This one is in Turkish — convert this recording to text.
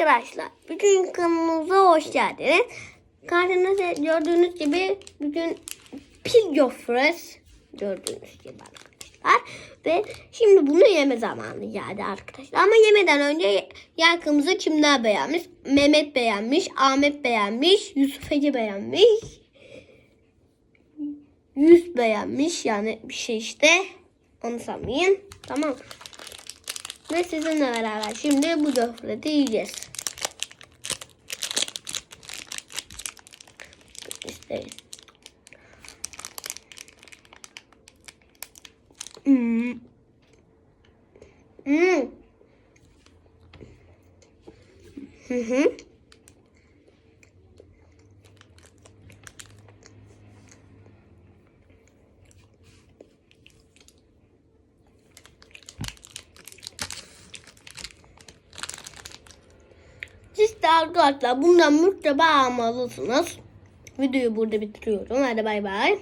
Arkadaşlar bütün kanalımıza hoş geldiniz. Karşınızda gördüğünüz gibi bugün pil gofres gördüğünüz gibi arkadaşlar. Ve şimdi bunu yeme zamanı geldi arkadaşlar. Ama yemeden önce yakımızı kimler beğenmiş? Mehmet beğenmiş, Ahmet beğenmiş, Yusuf Ece beğenmiş. Yüz beğenmiş yani bir şey işte. Onu sanmayın. Tamam. Ve sizinle beraber şimdi bu gofreti yiyeceğiz. İşte. Hmm. Hmm. Hı hı. De arkadaşlar bundan mutlaka almalısınız. Videoyu burada bitiriyorum. Hadi bay bay.